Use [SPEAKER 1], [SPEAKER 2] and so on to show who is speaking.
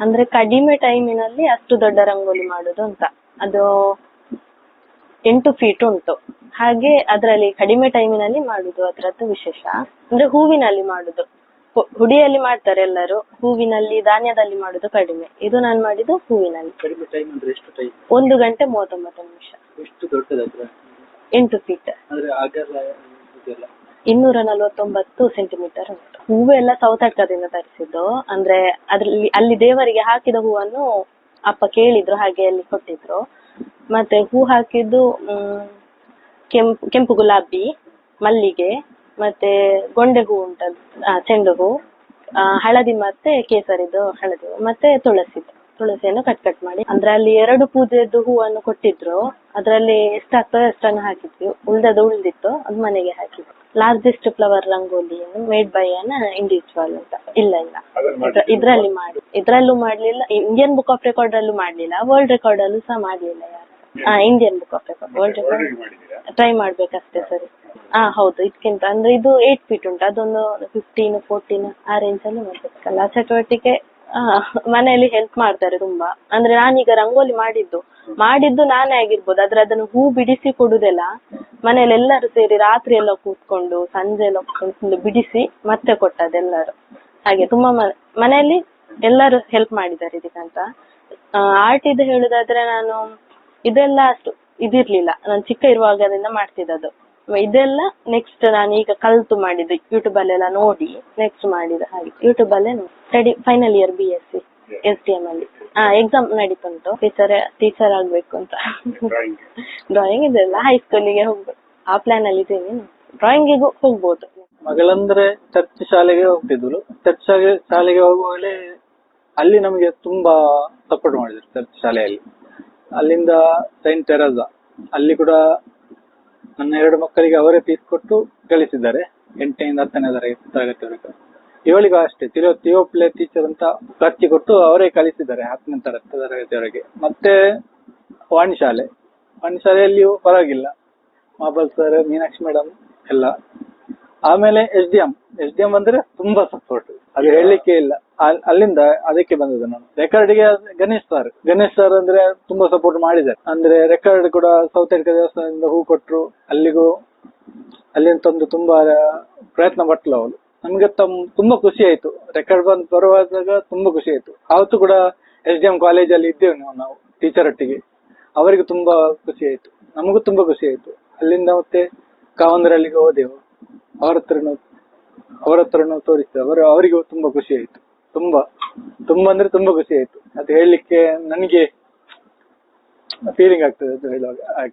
[SPEAKER 1] ಅಂದ್ರೆ ಕಡಿಮೆ ಟೈಮಿನಲ್ಲಿ ಅಷ್ಟು ದೊಡ್ಡ ರಂಗೋಲಿ ಮಾಡುದು ಅಂತ. ಅದು ಎಂಟು ಫೀಟ್ ಉಂಟು. ಹಾಗೆ ಅದರಲ್ಲಿ ಕಡಿಮೆ ಟೈಮಿನಲ್ಲಿ ಮಾಡುದು ಅದರದ್ದು ವಿಶೇಷ. ಅಂದ್ರೆ ಹೂವಿನಲ್ಲಿ ಮಾಡುದು. ಹುಡಿಯಲ್ಲಿ ಮಾಡ್ತಾರೆ ಎಲ್ಲರೂ. ಹೂವಿನಲ್ಲಿ ಧಾನ್ಯದಲ್ಲಿ ಮಾಡುದು ಕಡಿಮೆ. ಇದು ನಾನು ಮಾಡಿದ್ದು ಹೂವಿನಲ್ಲಿ.
[SPEAKER 2] ಕಡಿಮೆ ಟೈಮ್ ಅಂದ್ರೆ ಎಷ್ಟು ಟೈಮ್
[SPEAKER 1] ಒಂದು ಗಂಟೆ ಮೂವತ್ತೊಂಬತ್ತು ನಿಮಿಷ.
[SPEAKER 2] ಎಷ್ಟು ದೊಡ್ಡದಾದ್ರೆ
[SPEAKER 1] ಎಂಟು ಫೀಟ್
[SPEAKER 2] ಅಂದ್ರೆ
[SPEAKER 1] ಇನ್ನೂರ ನಲವತ್ತೊಂಬತ್ತು ಸೆಂಟಿಮೀಟರ್ ಉಂಟು. ಹೂವು ಎಲ್ಲ ಸೌತಡ್ಕದಿಂದ ತರಿಸಿದ್ದು. ಅಂದ್ರೆ ಅದ್ರಲ್ಲಿ ಅಲ್ಲಿ ದೇವರಿಗೆ ಹಾಕಿದ ಹೂವನ್ನು ಅಪ್ಪ ಕೇಳಿದ್ರು ಹಾಗೆ ಅಲ್ಲಿ ಕೊಟ್ಟಿದ್ರು. ಮತ್ತೆ ಹೂ ಹಾಕಿದ್ದು ಹ್ಮ್ ಕೆಂಪು ಕೆಂಪು ಗುಲಾಬಿ ಮಲ್ಲಿಗೆ ಮತ್ತೆ ಗೊಂಡೆ ಹೂ ಉಂಟದು. ಆ, ಚೆಂಡು ಹೂ ಹಳದಿ ಮತ್ತೆ ಕೇಸರಿದು ಹಳದಿ ಮತ್ತೆ ತುಳಸಿದು ತುಳಸಿಯನ್ನು ಕಟ್ ಕಟ್ ಮಾಡಿ. ಅಂದ್ರೆ ಅಲ್ಲಿ ಎರಡು ಪೂಜೆದ್ದು ಹೂವನ್ನು ಕೊಟ್ಟಿದ್ರು. ಅದರಲ್ಲಿ ಎಷ್ಟಾಗ್ತದೆ ಅಷ್ಟನ್ನು ಹಾಕಿದ್ವಿ. ಉಳ್ದದ್ದು ಉಳ್ದಿತ್ತು ಅದು ಮನೆಗೆ ಹಾಕಿದ್ವಿ ಲಾರ್ಜೆಸ್ಟ್ ಫ್ಲವರ್ ರಂಗೋಲಿಯನ್ನು ಮೇಡ್ ಬೈ ಅನ್ ಇಂಡಿವಿಜುವಲ್ ಅಂತ. ಇಲ್ಲ ಇಲ್ಲ. ಇದ್ರ- ಇದ್ರಲ್ಲಿ ಮಾಡಿ ಇದ್ರಲ್ಲೂ ಮಾಡ್ಲಿಲ್ಲ. ಇಂಡಿಯನ್ ಬುಕ್ ಆಫ್ ರೆಕಾರ್ಡ್ ಅಲ್ಲೂ ಮಾಡ್ಲಿಲ್ಲ. ವರ್ಲ್ಡ್ ರೆಕಾರ್ಡ್ ಅಲ್ಲೂ ಸಹ ಮಾಡ್ಲಿಲ್ಲ ಯಾರು. ಹಾ Indian book of record world record try ಮಾಡ್ಬೇಕಷ್ಟೇ ಸರಿ. ಹಾ ಹೌದು. ಇದಕ್ಕಿಂತ ಅಂದ್ರೆ ಇದು ಏಟ್ ಫೀಟ್ ಉಂಟು. ಅದೊಂದು ಫಿಫ್ಟೀನ್ ಫೋರ್ಟೀನ್ ಆ ರೇಂಜ್ ಅಲ್ಲಿ ಮಾಡ್ಬೇಕಲ್ಲ. ಚಟುವಟಿಕೆ ಆ, ಮನೆಯಲ್ಲಿ ಹೆಲ್ಪ್ ಮಾಡ್ತಾರೆ ತುಂಬಾ. ಅಂದ್ರೆ ನಾನೀಗ ರಂಗೋಲಿ ಮಾಡಿದ್ದು. ಮಾಡಿದ್ದು ನಾನೇ ಆಗಿರ್ಬೋದು. ಆದ್ರೆ ಅದನ್ನು ಹೂ ಬಿಡಿಸಿ ಕೊಡುದೆಲ್ಲ ಮನೇಲಿ ಎಲ್ಲರೂ ಸೇರಿ ರಾತ್ರಿ ಎಲ್ಲ ಕೂತ್ಕೊಂಡು, ಸಂಜೆ ಎಲ್ಲ ಕೂತ್ಕೊಂಡು ಬಿಡಿಸಿ ಮತ್ತೆ ಕೊಟ್ಟದೆಲ್ಲರೂ ಹಾಗೆ ತುಂಬಾ ಮನೆಯಲ್ಲಿ ಎಲ್ಲರೂ ಹೆಲ್ಪ್ ಮಾಡಿದ್ದಾರೆ ಇದಕ್ಕಂತ ಆರ್ಟ್ ಇದು ಹೇಳುದಾದ್ರೆ ನಾನು ಇದೆಲ್ಲ ಅಷ್ಟು ಇದಿರ್ಲಿಲ್ಲ. ನಾನು ಚಿಕ್ಕ ಇರುವಾಗದಿಂದ ಮಾಡ್ತಿದ್ದದು ಇದೆಲ್ಲ ನೆಕ್ಸ್ಟ್ ನಾನು ಈಗ ಕಲ್ತು ಮಾಡಿದ್ದು ಯೂಟ್ಯೂಬ್ ಅಲ್ಲೆಲ್ಲ ನೋಡಿ ನೆಕ್ಸ್ಟ್ ಮಾಡಿದ ಹಾಗೆ. ಯೂಟ್ಯೂಬ್ ಅಲ್ಲೇ study final year B S C S D M ಅಲ್ಲಿ. ಹಾ ಎಕ್ಸಾಮ್ ನಡೀತುಂಟು. ಟೀಚರ್ ಟೀಚರ್ ಆಗ್ಬೇಕು ಅಂತ. ಡ್ರಾಯಿಂಗ್ ಇದೆಲ್ಲ ಹೈಸ್ಕೂಲಿಗೆ ಹೋಗ್ಬೇಕು ಆ ಪ್ಲಾನ್ ಅಲ್ಲಿ ಇದ್ದೀನಿ ಡ್ರಾಯಿಂಗಿಗೂ ಹೋಗ್ಬೋದು.
[SPEAKER 2] ಮಗಳಂದ್ರೆ ಚರ್ಚ್ ಶಾಲೆಗೆ ಹೋಗ್ತಿದ್ರು ಚರ್ಚ್ ಶಾಲೆ ಶಾಲೆಗೆ ಹೋಗುವಾಗಲೇ ಅಲ್ಲಿ ನಮಗೆ ತುಂಬಾ ಸಪೋರ್ಟ್ ಮಾಡಿದ್ರು ಚರ್ಚ್ ಶಾಲೆಯಲ್ಲಿ. ಅಲ್ಲಿಂದ ಸೈಂಟ್ ಟೆರಸಾ ಅಲ್ಲಿ ಕೂಡ ನನ್ನ ಎರಡು ಮಕ್ಕಳಿಗೆ ಅವರೇ ಫೀಸ್ ಕೊಟ್ಟು ಕಳಿಸಿದ್ದಾರೆ. ಎಂಟನೆಯಿಂದ ಹತ್ತನೇ ತರಗತಿ ತರಗತಿವರೆಗೆ ಇವಳಿಗೂ ಅಷ್ಟೇ. ತಿರೋ ತಿಯೋಪ್ಲೆ ಟೀಚರ್ ಅಂತ ಖರ್ಚು ಕೊಟ್ಟು ಅವರೇ ಕಲಿಸಿದ್ದಾರೆ ಹತ್ತನೇ ತರಗತಿ ತರಗತಿವರೆಗೆ ಮತ್ತೆ ವಾಣಿಶಾಲೆ ಶಾಲೆ. ವಾಣಿ ಶಾಲೆಯಲ್ಲಿಯೂ ಪರವಾಗಿಲ್ಲ. ಮಾಬಲ್ ಸರ್ ಮೀನಾಕ್ಷಿ ಮೇಡಮ್ ಎಲ್ಲ. ಆಮೇಲೆ S D M. S D M ಅಂದ್ರೆ ತುಂಬಾ ಸಪೋರ್ಟ್ ಅದು ಹೇಳಲಿಕ್ಕೆ ಇಲ್ಲ. ಅಲ್- ಅಲ್ಲಿಂದ ಅದಕ್ಕೆ ಬಂದದ್ದು ನಾನು. ರೆಕಾರ್ಡ್ಗೆ ಗಣೇಶ್ ಸರ್ ಗಣೇಶ್ ಸರ್ ಅಂದ್ರೆ ತುಂಬಾ ಸಪೋರ್ಟ್ ಮಾಡಿದ್ದಾರೆ. ಅಂದ್ರೆ ರೆಕಾರ್ಡ್ ಕೂಡ ಸೌತ್ ಸೌತಡ್ಕ ದೇವಸ್ಥಾನದಿಂದ ಹೂ ಕೊಟ್ರು. ಅಲ್ಲಿಗೂ ಅಲ್ಲಿಂದ ತಂದು ತುಂಬಾ ಪ್ರಯತ್ನ ಪಟ್ಲು ಅವಳು ನಮ್ಗೆ ತಮ್ ತುಂಬಾ ಖುಷಿ ಆಯ್ತು. ರೆಕಾರ್ಡ್ ಬಂದು ಬರುವಾಗ ತುಂಬಾ ಖುಷಿ ಆಯ್ತು. ಅವತ್ತು ಕೂಡ ಎಸ್ ಡಿ ಎಂ ಕಾಲೇಜಲ್ಲಿ ಇದ್ದೇವೆ ನಾವು ನಾವು ಟೀಚರ್ ಒಟ್ಟಿಗೆ. ಅವರಿಗೆ ತುಂಬಾ ಖುಷಿ ಆಯ್ತು. ನಮಗೂ ತುಂಬಾ ಖುಷಿ ಆಯ್ತು. ಅಲ್ಲಿಂದ ಮತ್ತೆ ಕಾವಂದ್ರಲ್ಲಿಗೆ ಹೋದೆವು. ಅವ್ರ ಹತ್ರನು ಅವ್ರ ಹತ್ರನೂ ತೋರಿಸಿದೆ. ಅವರು ಅವರಿಗೂ ತುಂಬಾ ಖುಷಿ ಆಯ್ತು. ತುಂಬಾ ತುಂಬಾ ಅಂದ್ರೆ ತುಂಬಾ ಖುಷಿ ಆಯ್ತು. ಅದು ಹೇಳಲಿಕ್ಕೆ ನನಗೆ ಫೀಲಿಂಗ್ ಆಗ್ತದೆ ಅದು ಹೇಳುವಾಗ ಹಾಗೆ.